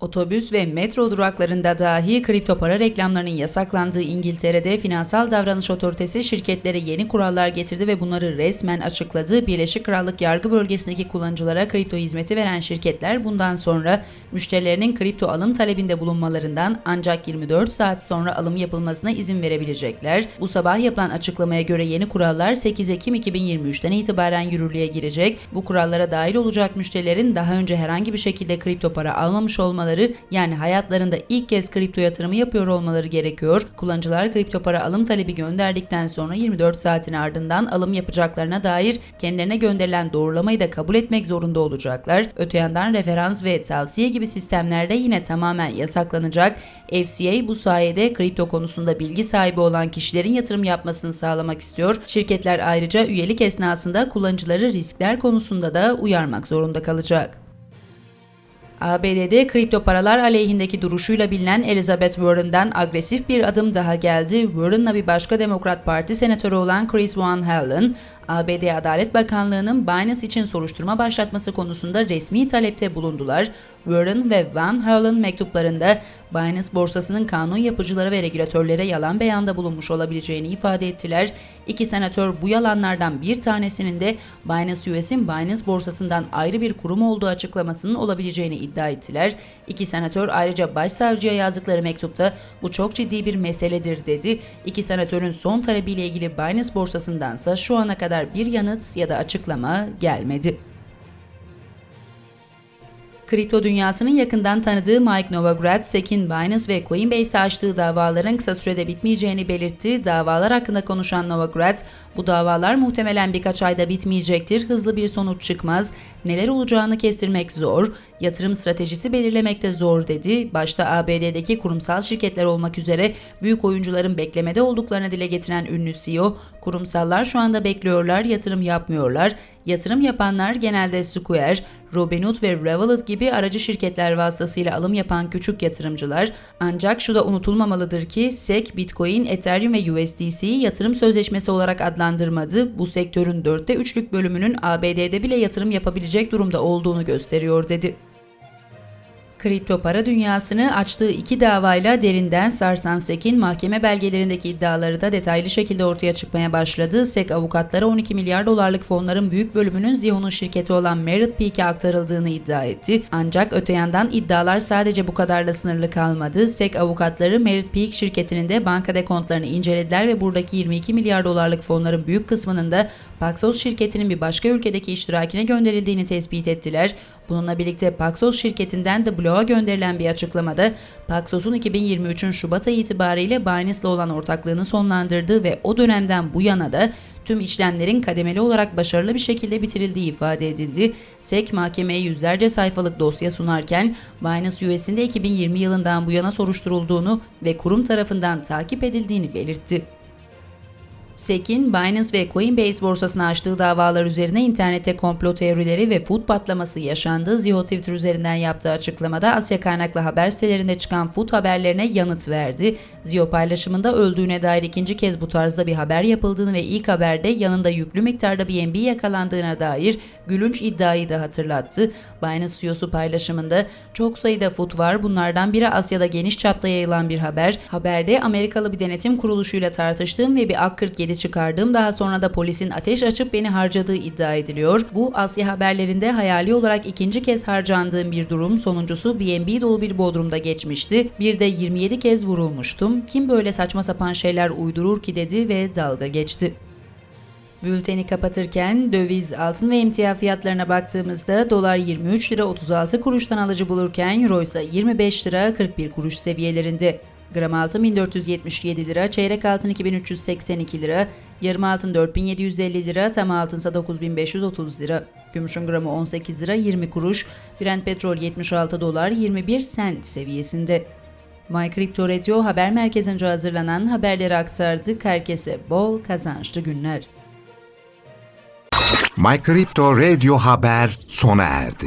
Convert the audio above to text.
Otobüs ve metro duraklarında dahi kripto para reklamlarının yasaklandığı İngiltere'de Finansal Davranış Otoritesi şirketlere yeni kurallar getirdi ve bunları resmen açıkladı. Birleşik Krallık Yargı Bölgesi'ndeki kullanıcılara kripto hizmeti veren şirketler bundan sonra müşterilerinin kripto alım talebinde bulunmalarından ancak 24 saat sonra alım yapılmasına izin verebilecekler. Bu sabah yapılan açıklamaya göre yeni kurallar 8 Ekim 2023'ten itibaren yürürlüğe girecek. Bu kurallara dahil olacak müşterilerin daha önce herhangi bir şekilde kripto para almamış olmaları yani hayatlarında ilk kez kripto yatırımı yapıyor olmaları gerekiyor. Kullanıcılar kripto para alım talebi gönderdikten sonra 24 saatin ardından alım yapacaklarına dair kendilerine gönderilen doğrulamayı da kabul etmek zorunda olacaklar. Öte yandan referans ve tavsiye gibi sistemlerde yine tamamen yasaklanacak. FCA bu sayede kripto konusunda bilgi sahibi olan kişilerin yatırım yapmasını sağlamak istiyor. Şirketler ayrıca üyelik esnasında kullanıcıları riskler konusunda da uyarmak zorunda kalacak. ABD'de kripto paralar aleyhindeki duruşuyla bilinen Elizabeth Warren'dan agresif bir adım daha geldi. Warren'la bir başka Demokrat Parti senatörü olan Chris Van Hollen, ABD Adalet Bakanlığı'nın Binance için soruşturma başlatması konusunda resmi talepte bulundular. Warren ve Van Hollen mektuplarında Binance borsasının kanun yapıcıları ve regülatörlere yalan beyanda bulunmuş olabileceğini ifade ettiler. İki senatör bu yalanlardan bir tanesinin de Binance US'in Binance borsasından ayrı bir kurum olduğu açıklamasının olabileceğini iddia ettiler. İki senatör ayrıca başsavcıya yazdıkları mektupta bu çok ciddi bir meseledir dedi. İki senatörün son talebiyle ilgili Binance borsasındansa şu ana kadar bir yanıt ya da açıklama gelmedi. Kripto dünyasının yakından tanıdığı Mike Novogratz, SEC'in Binance ve Coinbase'e açtığı davaların kısa sürede bitmeyeceğini belirtti. Davalar hakkında konuşan Novogratz, bu davalar muhtemelen birkaç ayda bitmeyecektir, hızlı bir sonuç çıkmaz, neler olacağını kestirmek zor, yatırım stratejisi belirlemekte zor dedi. Başta ABD'deki kurumsal şirketler olmak üzere büyük oyuncuların beklemede olduklarını dile getiren ünlü CEO, kurumsallar şu anda bekliyorlar, yatırım yapmıyorlar. Yatırım yapanlar genelde Square, Robinhood ve Revolut gibi aracı şirketler vasıtasıyla alım yapan küçük yatırımcılar. Ancak şu da unutulmamalıdır ki SEC, Bitcoin, Ethereum ve USDC'yi yatırım sözleşmesi olarak adlandırmadı. Bu sektörün dörtte üçlük bölümünün ABD'de bile yatırım yapabilecek durumda olduğunu gösteriyor dedi. Kripto para dünyasını açtığı iki davayla derinden sarsan SEC'in mahkeme belgelerindeki iddiaları da detaylı şekilde ortaya çıkmaya başladı. SEC avukatları 12 milyar dolarlık fonların büyük bölümünün Zion'un şirketi olan Merit Peak'e aktarıldığını iddia etti. Ancak öte yandan iddialar sadece bu kadarla sınırlı kalmadı. SEC avukatları Merit Peak şirketinin de banka dekontlarını incelediler ve buradaki 22 milyar dolarlık fonların büyük kısmının da Paxos şirketinin bir başka ülkedeki iştirakine gönderildiğini tespit ettiler. Bununla birlikte Paxos şirketinden de bloğa gönderilen bir açıklamada Paxos'un 2023'ün Şubat ayı itibariyle Binance'la olan ortaklığını sonlandırdığı ve o dönemden bu yana da tüm işlemlerin kademeli olarak başarılı bir şekilde bitirildiği ifade edildi. SEC mahkemeye yüzlerce sayfalık dosya sunarken Binance US'in de 2020 yılından bu yana soruşturulduğunu ve kurum tarafından takip edildiğini belirtti. SEC'in Binance ve Coinbase borsasına açtığı davalar üzerine internette komplo teorileri ve food patlaması yaşandı. Zio Twitter üzerinden yaptığı açıklamada Asya kaynaklı haber sitelerinde çıkan food haberlerine yanıt verdi. Zio paylaşımında öldüğüne dair ikinci kez bu tarzda bir haber yapıldığını ve ilk haberde yanında yüklü miktarda BNB yakalandığına dair gülünç iddiayı da hatırlattı. Binance CEO'su paylaşımında çok sayıda food var bunlardan biri Asya'da geniş çapta yayılan bir haber. Haberde Amerikalı bir denetim kuruluşuyla tartıştığım ve bir AK-47 çıkardığım daha sonra da polisin ateş açıp beni harcadığı iddia ediliyor. Bu Asya haberlerinde hayali olarak ikinci kez harcandığım bir durum sonuncusu BNB dolu bir bodrumda geçmişti. Bir de 27 kez vurulmuştum. Kim böyle saçma sapan şeyler uydurur ki dedi ve dalga geçti. Bülteni kapatırken döviz, altın ve emtia fiyatlarına baktığımızda dolar 23 lira 36 kuruştan alıcı bulurken euro ise 25 lira 41 kuruş seviyelerinde. Gram altın 1477 lira, çeyrek altın 2382 lira, yarım altın 4750 lira, tam altınsa 9530 lira. Gümüşün gramı 18 lira 20 kuruş, Brent petrol 76 dolar 21 sent seviyesinde. My Crypto Radio haber merkezince hazırlanan haberleri aktardık. Herkese bol kazançlı günler. My Crypto Radio Haber sona erdi.